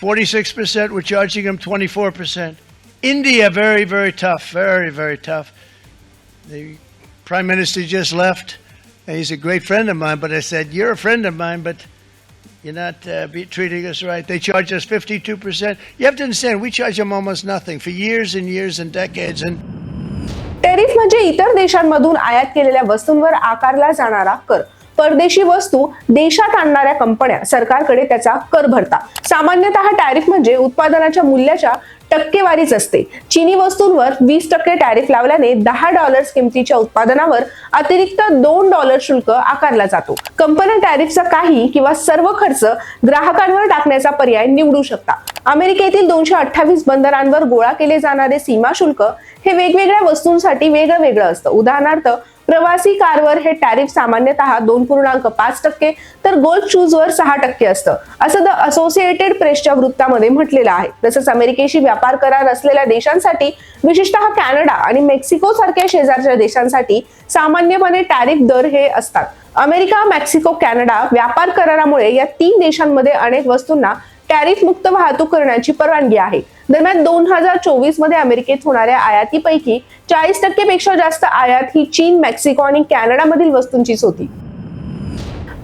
46%, we're charging them 24%. India, very, very tough, very, very tough. The prime minister just left. and He's a great friend of mine, but I said, You're a friend of mine, but you're not uh, be treating us right. They charge us 52%. You have to understand, we charge them almost nothing for years and years and decades. And tariff म्हणजे इतर देशांमधून आयात केलेल्या वस्तूंवर आकारला जाणारा कर परदेशी वस्तू देशात आणणाऱ्या कंपन्या सरकारकडे त्याचा कर भरतात. सामान्यतः टॅरिफ म्हणजे उत्पादनाच्या मूल्याच्या टक्केवारीच असते. चीनी वस्तूंवर वीस टक्के टॅरिफ लावल्याने दहा डॉलर्स किमतीच्या उत्पादनावर अतिरिक्त दोन डॉलर शुल्क आकारला जातो. कंपन्या टॅरिफचा काही किंवा सर्व खर्च ग्राहकांवर टाकण्याचा पर्याय निवडू शकतात अमेरिकेतील दोनशे अठ्ठावीस बंदरांवर गोळा केले जाणारे सीमा शुल्क हे वेगवेगळ्या वस्तूंसाठी वेगळं वेगळं असतं. उदाहरणार्थ प्रवासी कारवर हे टॅरिफ सामान्यतः दोन पूर्णांक पाच टक्के तर गोल्फ शूजवर सहा टक्के असतं. असं द असोसिएटेड प्रेसच्या वृत्तामध्ये म्हटलेलं आहे. तसंच अमेरिकेशी व्यापार करार असलेल्या देशांसाठी विशेषतः कॅनडा आणि मेक्सिको सारख्या शेजारच्या देशांसाठी सामान्यपणे टॅरिफ दर हे असतात. अमेरिका मेक्सिको कॅनडा व्यापार करारामुळे या तीन देशांमध्ये अनेक वस्तूंना टॅरिफ मुक्त वाहतूक करण्याची परवानगी आहे. दरम्यान दोन हजार चोवीसमध्ये अमेरिकेत होणाऱ्या आयातीपैकी चाळीस टक्केपेक्षा जास्त आयात ही चीन मेक्सिको आणि कॅनडामधील वस्तूंचीच होती.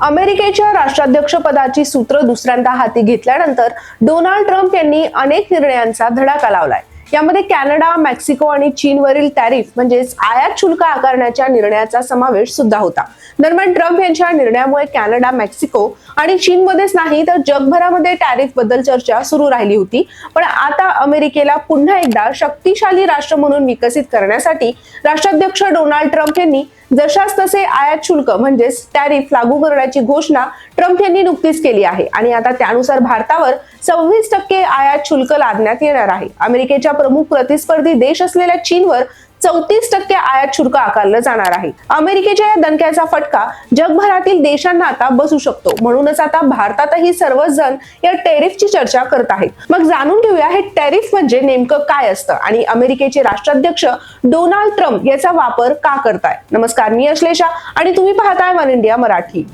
अमेरिकेच्या राष्ट्राध्यक्ष पदाची सूत्र दुसऱ्यांदा हाती घेतल्यानंतर डोनाल्ड ट्रम्प यांनी अनेक निर्णयांचा धडाका लावलाय. यामध्ये कॅनडा मेक्सिको आणि चीनवरील टॅरिफ म्हणजेच आयात शुल्क आकारण्याच्या निर्णयाचा समावेश सुद्धा होता. दरम्यान ट्रम्प यांच्या निर्णयामुळे कॅनडा मेक्सिको आणि चीनमध्येच नाही तर जगभरामध्ये टॅरिफबद्दल चर्चा सुरू राहिली होती. पण आता अमेरिकेला पुन्हा एकदा शक्तिशाली राष्ट्र म्हणून विकसित करण्यासाठी राष्ट्राध्यक्ष डोनाल्ड ट्रम्प यांनी जशास तसे आयात शुल्क म्हणजेच टॅरिफ लागू करण्याची घोषणा ट्रम्प यांनी नुकतीच केली आहे. आणि आता त्यानुसार भारतावर सव्वीस टक्के आयात शुल्क लादण्यात येणार आहे. अमेरिकेच्या प्रमुख प्रतिस्पर्धी देश असलेल्या चीनवर चौतीस टक्के आयात शुल्क आकारलं जाणार आहे. अमेरिकेच्या या दणक्याचा फटका जगभरातील देशांना आता बसू शकतो. म्हणूनच आता भारतातही सर्वच जण या टेरिफची चर्चा करत आहेत. मग जाणून घेऊया हे टेरिफ म्हणजे नेमकं काय असतं आणि अमेरिकेचे राष्ट्राध्यक्ष डोनाल्ड ट्रम्प याचा वापर का करताय? नमस्कार मी अश्लेषा आणि तुम्ही पाहताय One India Marathi.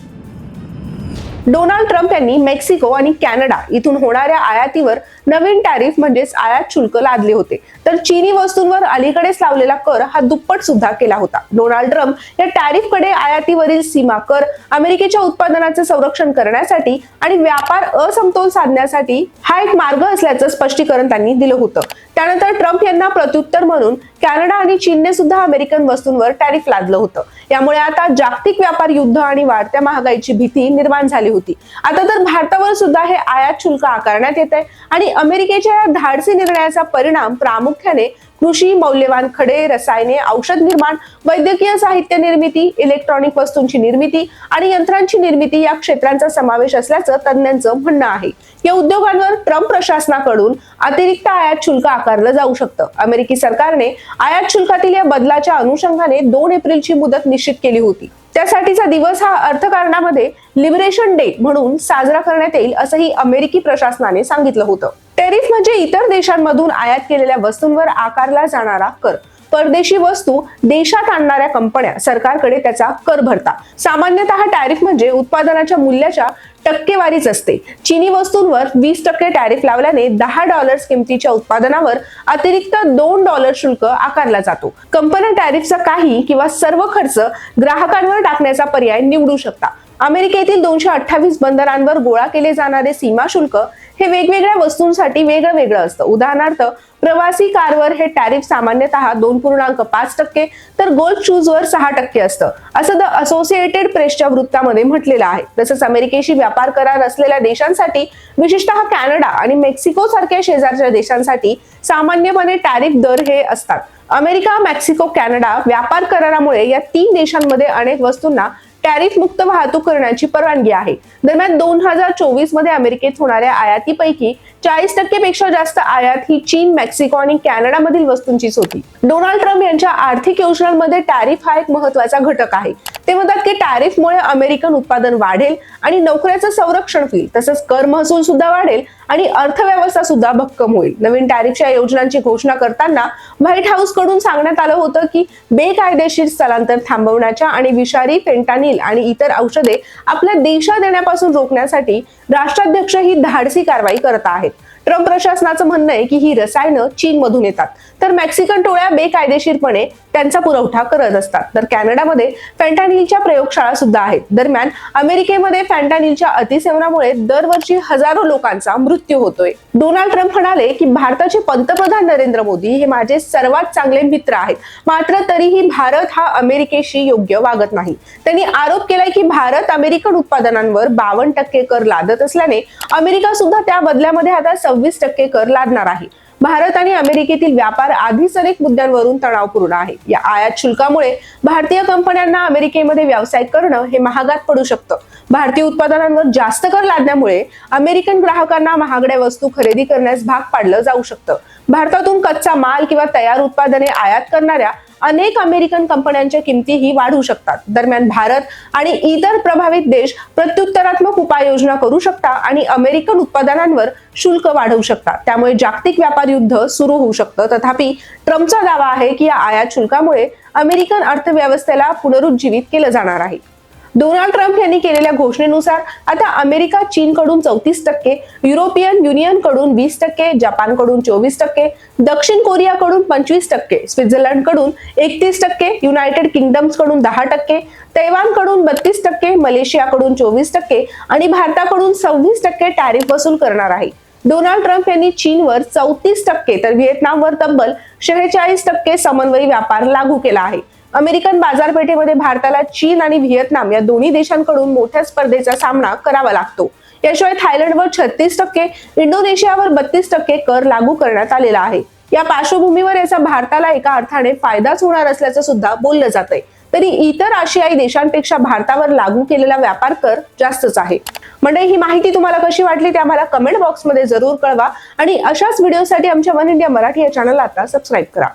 Donald Trump यांनी मेक्सिको आणि कॅनडा इथून होणाऱ्या आयातीवर नवीन टॅरिफ म्हणजेच आयात शुल्क लादले होते. तर चीनी वस्तूंवर अलीकडेच लावलेला कर हा दुप्पट सुद्धा केला होता. डोनाल्ड ट्रम्प या टॅरिफकडे आयातीवरील सीमा कर अमेरिकेच्या उत्पादनाचे संरक्षण करण्यासाठी आणि व्यापार असमतोल साधण्यासाठी हा एक मार्ग असल्याचं स्पष्टीकरण त्यांनी दिलं होतं. त्यानंतर ट्रम्प यांना प्रत्युत्तर म्हणून कॅनडा आणि चीनने सुद्धा अमेरिकन वस्तूंवर टॅरिफ लादलं होतं. यामुळे आता जागतिक व्यापार युद्ध आणि वाढत्या महागाईची भीती निर्माण झाली होती. आता तर भारतावर सुद्धा हे आयात शुल्क आकारण्यात येत आहे आणि अमेरिकेच्या या धाडसी निर्णयाचा परिणाम प्रामुख्याने कृषी मौल्यवान खडे रसायने औषध निर्माण वैद्यकीय साहित्य निर्मिती इलेक्ट्रॉनिक वस्तूंची निर्मिती आणि यंत्रांची निर्मिती या क्षेत्रांचा समावेश असल्याचं तज्ज्ञांचं म्हणणं आहे. या उद्योगांवर ट्रम्प प्रशासनाकडून अतिरिक्त आयात शुल्क आकारलं जाऊ शकतं. अमेरिकी सरकारने आयात शुल्कातील या बदलाच्या अनुषंगाने दोन एप्रिलची मुदत निश्चित केली होती. त्यासाठीचा दिवस हा अर्थकारणामध्ये लिबरेशन डे म्हणून साजरा करण्यात येईल असंही अमेरिकी प्रशासनाने सांगितलं होतं. टेरिफ म्हणजे इतर देशांमधून आयात केलेल्या वस्तूंवर आकारला जाणारा कर. परदेशी वस्तू देशात आणणाऱ्या कंपन्या सरकारकडे त्याचा कर भरतात. सामान्यतः टॅरिफ म्हणजे उत्पादनाच्या मूल्याच्या टक्केवारीच असते. चीनी वस्तूंवर वीस टक्के टॅरिफ लावल्याने दहा डॉलर्स किमतीच्या उत्पादनावर अतिरिक्त दोन डॉलर शुल्क आकारला जातो. कंपन्या टॅरिफचा काही किंवा सर्व खर्च ग्राहकांवर टाकण्याचा पर्याय निवडू शकतात. अमेरिकेतील दोनशे अठ्ठावीस बंदरांवर गोळा केले जाणारे सीमा शुल्क हे वेगवेगळ्या वस्तूंसाठी वेगळं वेगळं असतं. उदाहरणार्थ प्रवासी कारवर हे टॅरिफ सामान्यतः दोन पूर्णांक पाच टक्के तर गोल्फ शूजवर सहा टक्के असतं. असं द असोसिएटेड प्रेसच्या वृत्तामध्ये म्हटलेलं आहे. तसंच अमेरिकेशी व्यापार करार असलेल्या देशांसाठी विशेषतः कॅनडा आणि मेक्सिको सारख्या शेजारच्या देशांसाठी सामान्यपणे टॅरिफ दर हे असतात. अमेरिका मेक्सिको कॅनडा व्यापार करारामुळे या तीन देशांमध्ये अनेक वस्तूंना टॅरिफ मुक्त वाहतूक करण्याची परवानगी आहे. दरम्यान दोन हजार चोवीसमध्ये अमेरिकेत होणाऱ्या आयातीपैकी चाळीस टक्केपेक्षा जास्त आयात ही चीन मेक्सिको आणि कॅनडामधील वस्तूंचीच होती. डोनाल्ड ट्रम्प यांच्या आर्थिक योजनांमध्ये टॅरिफ हा एक महत्त्वाचा घटक आहे. ते म्हणतात की टॅरिफमुळे अमेरिकन उत्पादन वाढेल आणि नोकऱ्याचं संरक्षण होईल. तसंच कर महसूल सुद्धा वाढेल आणि अर्थव्यवस्था सुद्धा भक्कम होईल. नवीन टॅरिफच्या योजनांची घोषणा करताना व्हाईट हाऊसकडून सांगण्यात आलं होतं की बेकायदेशीर स्थलांतर थांबवण्याच्या आणि विषारी फेंटानिल आणि इतर औषधे आपल्या देशात देण्यापासून रोखण्यासाठी राष्ट्राध्यक्ष ही धाडसी कारवाई करत आहेत. ट्रम्प प्रशासनाचं म्हणणं आहे की ही रसायनं चीनमधून येतात. तर मेक्सिकन टोळ्या बेकायदेशीरपणे त्यांचा पुरवठा करत असतात. तर कॅनडामध्ये फॅन्टानिलच्या प्रयोगशाळा सुद्धा आहेत. दरम्यान अमेरिकेमध्ये फॅन्टानिलच्या अतिसेवनामुळे दरवर्षी हजारो लोकांचा मृत्यू होतोय. डोनाल्ड ट्रम्प म्हणाले की भारताचे पंतप्रधान नरेंद्र मोदी हे माझे सर्वात चांगले मित्र आहेत. मात्र तरीही भारत हा अमेरिकेशी योग्य वागत नाही. त्यांनी आरोप केलाय की भारत अमेरिकन उत्पादनांवर बावन्न टक्के कर लादत असल्याने अमेरिका सुद्धा त्या बदल्यामध्ये आता सव्वीस टक्के कर लादणार आहे. भारत आणि अमेरिकेतील व्यापार आधीच अनेक मुद्द्यांवरून तणावपूर्ण आहे. या आयात शुल्कामुळे भारतीय कंपन्यांना अमेरिकेमध्ये व्यवसाय करणं हे महागात पडू शकतं. भारतीय उत्पादनांवर जास्त कर लादण्यामुळे अमेरिकन ग्राहकांना महागड्या वस्तू खरेदी करण्यास भाग पाडलं जाऊ शकतं. भारतातून कच्चा माल किंवा तयार उत्पादने आयात करणाऱ्या अनेक अमेरिकन कंपन्यांच्या किमतीही वाढू शकतात. दरम्यान भारत आणि इतर प्रभावित देश प्रत्युत्तरात्मक उपाययोजना करू शकता आणि अमेरिकन उत्पादनांवर शुल्क वाढवू शकतात. त्यामुळे जागतिक व्यापार युद्ध सुरू होऊ शकतं. तथापि ट्रम्पचा दावा आहे की या आयात शुल्कामुळे अमेरिकन अर्थव्यवस्थेला पुनरुज्जीवित केलं जाणार आहे. डोनाल्ड ट्रम्प यांनी केलेल्या घोषणेनुसार आता अमेरिका चीनकडून चौतीस टक्के युरोपियन युनियनकडून वीस टक्के जपानकडून चोवीस टक्के दक्षिण कोरियाकडून पंचवीस टक्के स्वित्झर्लंडकडून एकतीस टक्के युनायटेड किंगडम्सकडून दहा टक्के तैवानकडून बत्तीस टक्के मलेशियाकडून चोवीस टक्के आणि भारताकडून सव्वीस टक्के टॅरिफ वसूल करणार आहे. डोनाल्ड ट्रम्प यांनी चीनवर चौतीस टक्के तर व्हिएतनामवर तब्बल शेहेचाळीस टक्के समन्वयी व्यापार लागू केला आहे. अमेरिकन बाजारपेठेमध्ये भारताला चीन आणि व्हिएतनाम या दोन्ही देशांकडून मोठ्या स्पर्धेचा सामना करावा लागतो. याशिवाय थायलंडवर छत्तीस टक्के इंडोनेशियावर बत्तीस टक्के कर लागू करण्यात आलेला आहे. या पार्श्वभूमीवर याचा भारताला एका अर्थाने फायदाच होणार असल्याचं सुद्धा बोललं जात आहे तरी इतर आशियाई देशांपेक्षा भारतावर लागू केलेला व्यापार कर जास्तच आहे. म्हणजे ही माहिती तुम्हाला कशी वाटली ते आम्हाला कमेंट बॉक्समध्ये जरूर कळवा आणि अशाच व्हिडिओसाठी आमच्या वन इंडिया मराठी या चॅनलला आता सबस्क्राईब करा.